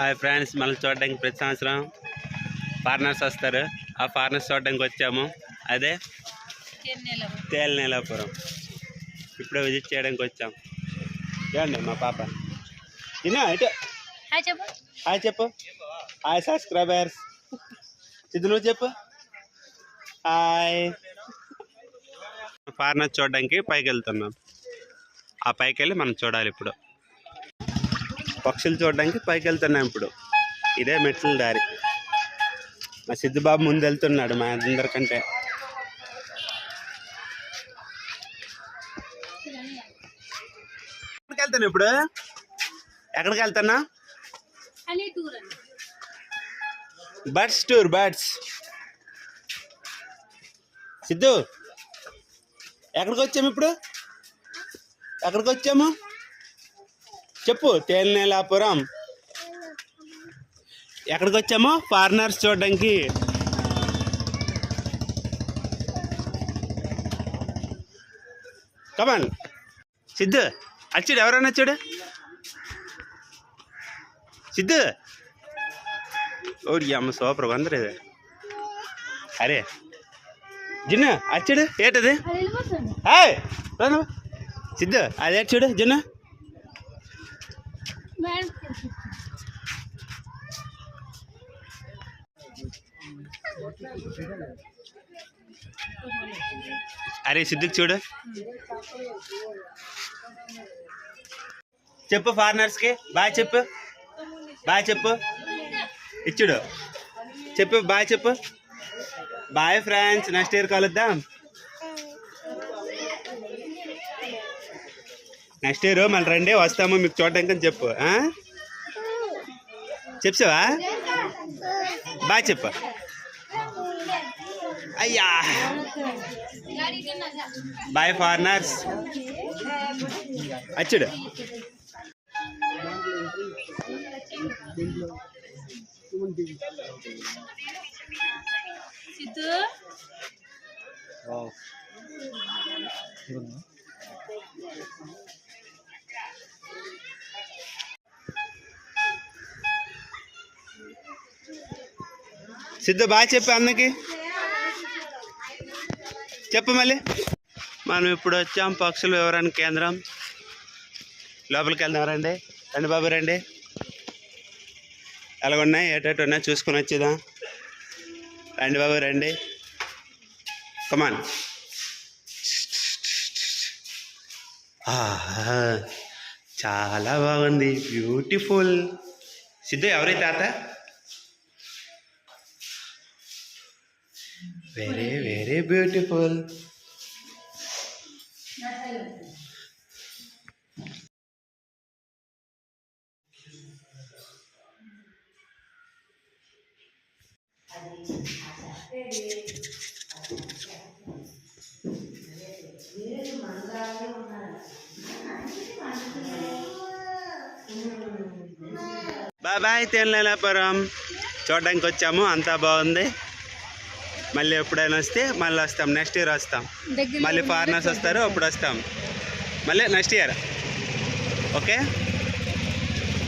Hi friends మళ్ళీ చూడడానికి ప్రతి సంవత్సరం ఫారినర్స్ వస్తారు. ఆ ఫారినర్స్ చూడడానికి వచ్చాము. అదే తేలినేలాపురం. ఇప్పుడే విజిట్ చేయడానికి వచ్చాం. ఏమండి మా పాప? తిన్నా ఇటు హాయ్ చెప్పు. హాయ్ చెప్పు. Hi subscribers. సిద్ధు నువ్వు చెప్పు. హాయ్. ఫారినర్స్ చూడడానికి పైకి వెళ్తున్నాం. ఆ పైకి వెళ్ళి మనం చూడాలి ఇప్పుడు. పక్షులు చూడడానికి పైకి వెళ్తున్నాం ఇప్పుడు. ఇదే మెట్ల దారి. మా సిద్ధుబాబు ముందు వెళ్తున్నాడు మా అందరికంటే. ఎక్కడికి వెళ్తాను ఇప్పుడు? ఎక్కడికి వెళ్తున్నా? Birds tour birds. సిద్ధు ఎక్కడికి వచ్చాము ఇప్పుడు? ఎక్కడికి వచ్చాము? చెప్పు తేలినేలాపురం. ఎక్కడికి వచ్చాము ఫారినర్స్ చూడడానికి కమాన్ సిద్ధు అచ్చుడు ఎవరన్నా చూడు సిద్ధు. ఓడి అమ్మ సూపర్ వందరు ఇది. అరే. జిన్న అచ్చుడు ఏటది? సిద్ధు అదే చూడు జిన్న. అరే సిద్ధుకి చూడు. చెప్పు ఫారినర్స్కి బాయ్ చెప్పు. బాయ్ చెప్పు. ఇచ్చుడు. చెప్పు బాయ్ చెప్పు. బాయ్ ఫ్రెండ్స్ నెక్స్ట్ ఇయర్ కలుద్దాం. నెక్స్ట్ ఇయర్ మళ్ళీ రండి వస్తాము మీకు చూడడానికి అని చెప్పు? చెప్సావా బాయ్ చెప్పు. అయ్యా. బాయ్ ఫారినర్స్ అచ్చుడు. సిద్ధు. సిద్ధ బాగా చెప్పు అన్నకి. చెప్పు మళ్ళీ. మనం ఇప్పుడు వచ్చాం పక్షుల వివరణ కేంద్రం. లోపలికి వెళ్దాం రండి. రండి బాబు రండి. ఎలాగున్నాయి? ఏటేటి ఉన్నాయి? చూసుకొని వచ్చేదా రండి బాబు రండి. కమాన్ చాలా బాగుంది. బ్యూటిఫుల్ సిద్ధు ఎవరి తాత? Very very beautiful boy boy చూడడానికి వచ్చాము అంతా బాగుంది. మళ్ళీ ఎప్పుడైనా వస్తే మళ్ళీ వస్తాం. నెక్స్ట్ ఇయర్ వస్తాం. మళ్ళీ ఫారినర్స్ వస్తారు అప్పుడు వస్తాం. మళ్ళీ నెక్స్ట్ ఇయర్ ఓకే